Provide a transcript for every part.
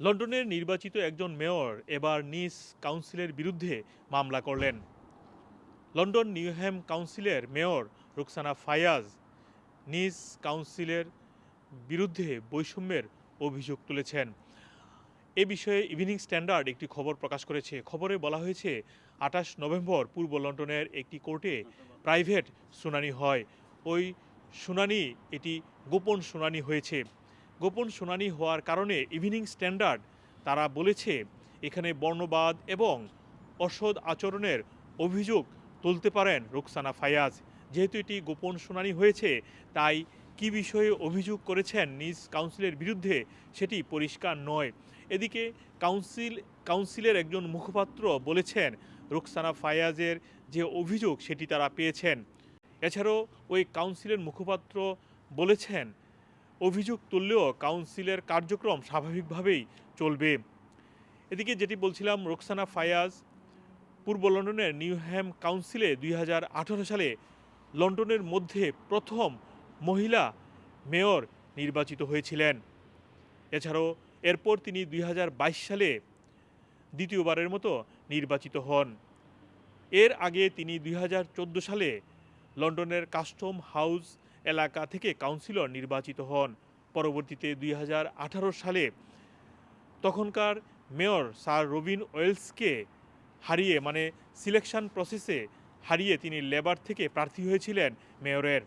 লন্ডনের নির্বাচিত একজন মেয়র এবার নিজ কাউন্সিলের বিরুদ্ধে মামলা করলেন। লন্ডন নিউহ্যাম কাউন্সিলের মেয়র রুকসানা ফায়াজ নিজ কাউন্সিলের বিরুদ্ধে বৈষম্যের অভিযোগ তুলেছেন। এ বিষয়ে ইভিনিং স্ট্যান্ডার্ড একটি খবর প্রকাশ করেছে। খবরে বলা হয়েছে, আঠাশ নভেম্বর পূর্ব লন্ডনের একটি কোর্টে প্রাইভেট শুনানি হয়। ওই শুনানি, এটি গোপন শুনানি হয়েছে। গোপন শুনানি হওয়ার কারণে ইভিনিং স্ট্যান্ডার্ড, তারা বলেছে, এখানে বর্ণবাদ এবং অসৎ আচরণের অভিযোগ তুলতে পারেন রুকসানা ফায়াজ। যেহেতু এটি গোপন শুনানি হয়েছে, তাই কি বিষয়ে অভিযোগ করেছেন নিজ কাউন্সিলের বিরুদ্ধে সেটি পরিষ্কার নয়। এদিকে কাউন্সিল, কাউন্সিলের একজন মুখপাত্র বলেছেন, রুকসানা ফায়াজের যে অভিযোগ সেটি তারা পেয়েছেন। এছাড়াও ওই কাউন্সিলের মুখপাত্র বলেছেন অভিযোগ তুললেও কাউন্সিলের কার্যক্রম স্বাভাবিকভাবেই চলবে। এদিকে যেটি বলছিলাম, রোকসানা ফায়াজ পূর্ব লন্ডনের নিউহ্যাম কাউন্সিলে দুই হাজার আঠেরো সালে লন্ডনের মধ্যে প্রথম মহিলা মেয়র নির্বাচিত হয়েছিলেন। এছাড়াও এরপর তিনি দুই হাজার বাইশ সালে দ্বিতীয়বারের মতো নির্বাচিত হন। এর আগে তিনি দুই হাজার চোদ্দ সালে লন্ডনের কাস্টম হাউস এলাকা থেকে কাউন্সিলর নির্বাচিত হন। পরবর্তীতে দুই হাজার আঠারো সালে তখনকার মেয়র স্যার রবিন ওয়েলসকে হারিয়ে মানে সিলেকশন প্রসেসে হারিয়ে তিনি লেবার থেকে প্রার্থী হয়েছিলেন মেয়রের।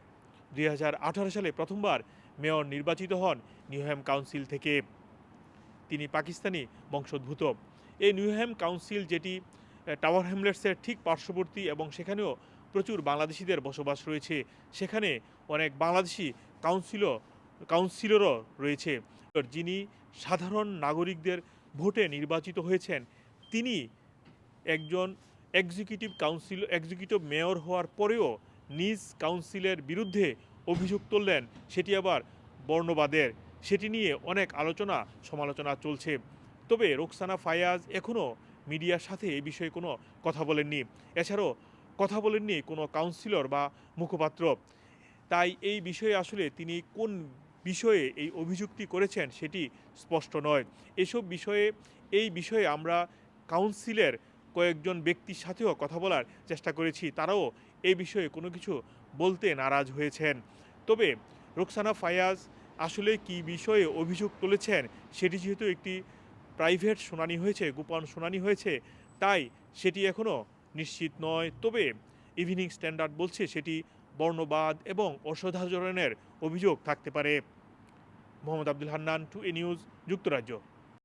দুই হাজার আঠারো সালে প্রথমবার মেয়র নির্বাচিত হন নিউহ্যাম কাউন্সিল থেকে। তিনি পাকিস্তানি বংশোদ্ভূত। এই নিউহ্যাম কাউন্সিল যেটি টাওয়ার হ্যামলেটসের ঠিক পার্শ্ববর্তী এবং সেখানেও প্রচুর বাংলাদেশিদের বসবাস রয়েছে। সেখানে অনেক বাংলাদেশি কাউন্সিলর কাউন্সিলরও রয়েছে। যিনি সাধারণ নাগরিকদের ভোটে নির্বাচিত হয়েছেন, তিনি একজন এক্সিকিউটিভ কাউন্সিল এক্সিকিউটিভ মেয়র হওয়ার পরেও নিজ কাউন্সিলের বিরুদ্ধে অভিযোগ তুললেন। সেটি আবার বর্ণবাদের। সেটি নিয়ে অনেক আলোচনা, সমালোচনা চলছে। তবে রোকসানা ফায়াজ এখনও মিডিয়ার সাথে এ বিষয়ে কোনো কথা বলেননি। এছাড়াও কথা বলেননি কোনো কাউন্সিলর বা মুখপাত্র। তাই এই বিষয়ে আসলে তিনি কোন বিষয়ে এই অভিযুক্তি করেছেন সেটি স্পষ্ট নয়। এসব বিষয়ে, এই বিষয়ে আমরা কাউন্সিলের কয়েকজন ব্যক্তির সাথেও কথা বলার চেষ্টা করেছি। তারাও এই বিষয়ে কোনো কিছু বলতে নারাজ হয়েছেন। তবে রোকসানা ফায়াজ আসলে কি বিষয়ে অভিযোগ তুলেছেন সেটি যেহেতু একটি প্রাইভেট শুনানি হয়েছে, গোপন শুনানি হয়েছে, তাই সেটি এখনও নিশ্চিত নয়। তবে ইভিনিং স্ট্যান্ডার্ড বলছে সেটি বর্ণবাদ এবং অসদাচরণের অভিযোগ থাকতে পারে। Mohammad Abdul Hannan, two A news, যুক্তরাজ্য।